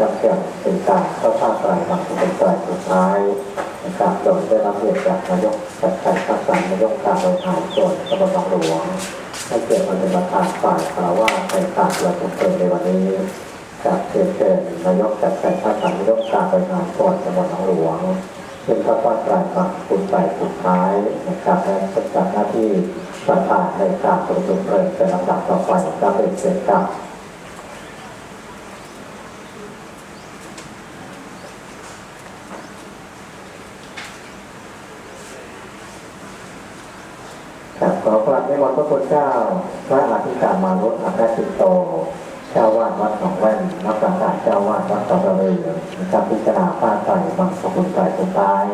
นะครับจะเป็นการเข้าภาคกลางบางเป็นกลางสุดท้ายนะครับโดยได้รับเรียนจากนายกจัดการทักษะนายกการบริหารส่วนตำบลบางหลวงให้เกียรติมาเป็นประธานฝ่ายคารวะในการประชุมเพลิงในวันนี้จากเชิญเชิญนายกจัดการทักษะนายกการบริหารส่วนตำบลบางหลวงซึ่งเข้าภาคกลางบางเป็นกลางสุดท้ายนะครับและประจำหน้าที่ประธานในการประชุมเพลิงเป็นลำดับต่อไปครับเป็นเชิญครับครับ ขอกราบในวันพระคุณเจ้า พระอธิการมารุตอาคาสิโต เจ้าวาดวัดหนองแว่นนักประกาศเจ้าวาดวัดตะเรือนะครับพิจารณาป้าไตรบางสกุลไตรสุดท้าย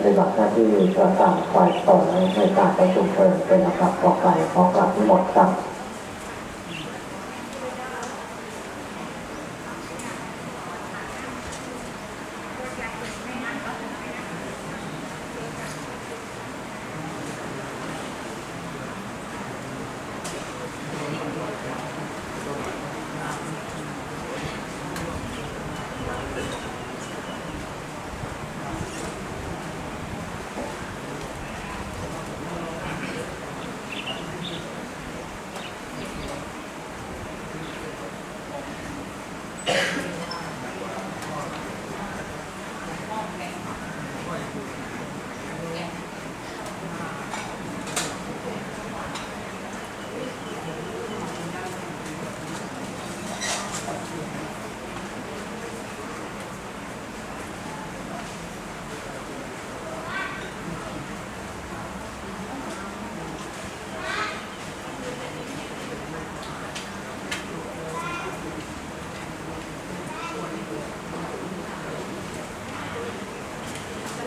ในบัตรหน้าที่ประกาศฝ่ายต่อในการประชุมเพลิงเป็นลำดับต่อไปขอกลับที่หมดครับ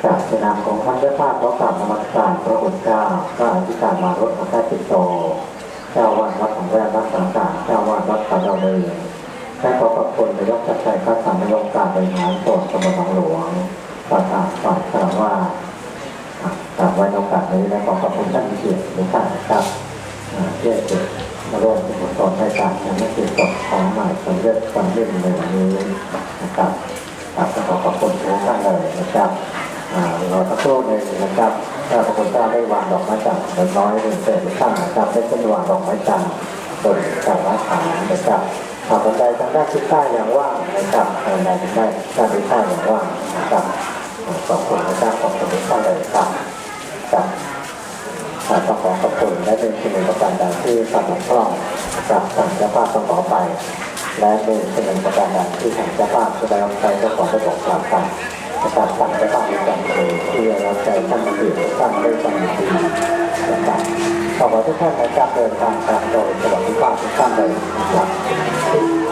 จากสนนามของท่านเจ้าภาพขอกราบนมัสการพระองค์เจ้าพระอธิการมารถอาคาสิโตเจ้าวาดวัดของแรกรักษากาเจ้าวาดวัดตาดาวเรืองและขอขอบคุณในยกจักรชัยพระสามนายกการบริหารส่วนตำบลหนองหลวงประธานฝ่ายคารวะกราบไว้ในโอกาสนี้และขอขอบคุณท่านเกียรติทุกท่านครับอ่าที่ให้เกียรติมาร่วมเป็นบทสอนในการทำให้เกิดศพของใหม่สำเร็จความเรื่องในวันนี้นะครับขอขอบคุณทุกท่านเลยนะครับ รอสักครู่หนึ่งนะครับถ้าพระคุณเจ้าได้วางดอกไม้จันทร์น้อยหนึ่งเศษทุกท่านนะครับได้ขึ้นวางดอกไม้จันทร์บนกับร้านขายนะครับหากคนใดทางด้านทิศใต้อย่างว่างนะครับทางใดทางด้านทิศใต้อย่างว่างนะครับขอบคุณนะครับขอบคุณทุกท่านเลยครับครับต้องขอขอบคุณและเป็นสิ่งหนึ่งประการใดที่ทำให้คล่องกับทางเจ้าภาพต้องขอไป และเป็นสิ่งหนึ่งประการใดที่ทางเจ้าภาพแสดงใจก็ขอได้บอกกล่าวไปนะครับสั่งจะต้องมีการเผยที่เราใจท่านมาถือท่านได้ฟังดีนะครับขอขอทุกท่านนะครับเดินทางตามโดยสวัสดิภาพทุกท่านเลยครับ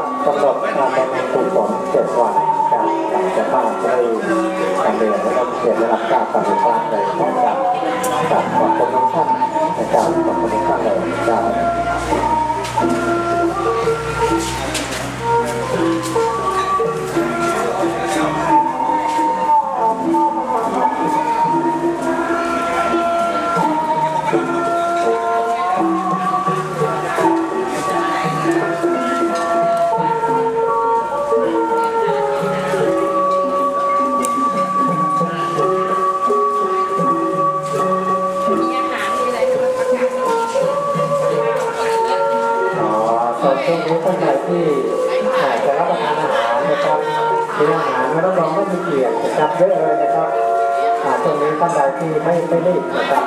ครับสำหรับกำหนดการบำเพ็ญกุศลเจ็ดวันการหลังจากภาพได้ทำเรียนแล้วก็เขียนได้รับทราบการภาพเลยนะครับกับขอบคุณทุกท่านนะครับขอบคุณทุกท่านเลยนะครับ มีเกียรตินะครับเยอะเลยนะครับอ่าช่วงนี้ท่านใดที่ไม่ไม่รีบนะครับ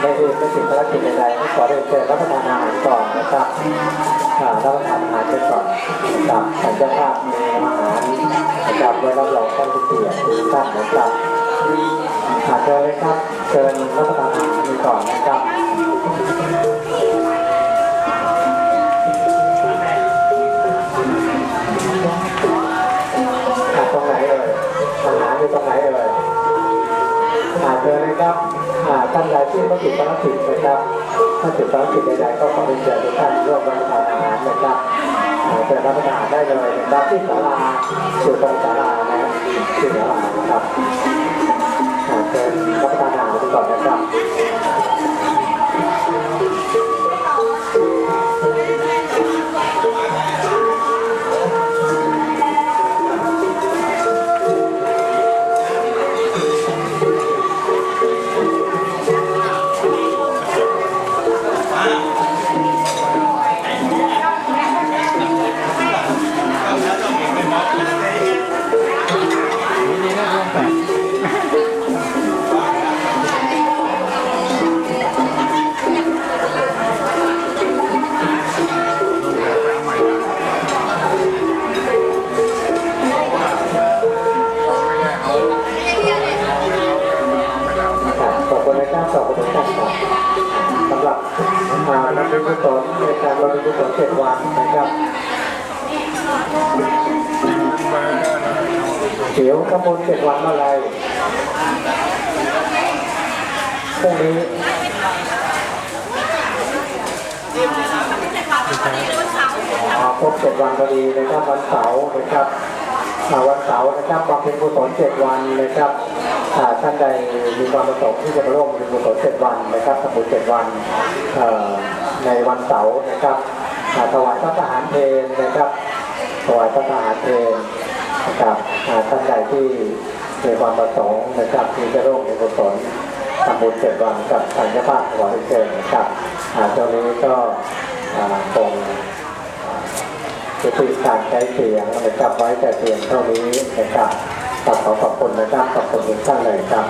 ไม่รีบไม่ติดภารกิจใดๆให้ขอเรียนเชิญรับประทานอาหารก่อนนะครับรับประทานอาหารไปก่อนนะครับท่านเจ้าภาพมีอาหารนะครับไว้รับรองท่านผู้เกียรติทุกท่านนะครับอาเชิญเลยครับเชิญรับประทานอาหารไปก่อนนะครับ นะครับท่านใดที่ไม่ติดภารกิจนะครับถ้าติดภารกิจใดๆก็ขอเรียนเชิญทุกท่านร่วมรับประทานอาหารนะครับอ่รับประทานได้เลยนะครับที่ศาลาสุดตรงศาลานะครับที่ศาลานะครับอ่าเชิญรับประทานอาหารกันก่อนนะครับ นะครับเดี๋ยวขบวนเจ็ดวันเมื่อไรพรุ่งนี้อ่าครบเจ็ดวันพอดีนะครับวันเสาร์นะครับวันเสาร์นะครับบำเพ็ญกุศลเจ็ดวันนะครับอ่าท่านใดมีความประสงค์ที่จะมาร่วมบำเพ็ญกุศลเจ็ดวันนะครับทำบุญเจ็ดวันในวันเสาร์นะครับ ถวายพระทหารเพลนะครับถวายพระทหารเพลนะครับท่านใดที่มีความประสงค์นะครับที่จะร่วมบำเพ็ญกุศลทำบุญเจ็ดวันกับทางเจ้าภาพถวายเพลนะครับอ่าตรงนี้ก็คงจะติดการใช้เสียงนะครับไว้แต่เพียงเท่านี้นะครับขอขอบคุณนะครับขอบคุณทุกท่านเลยครับ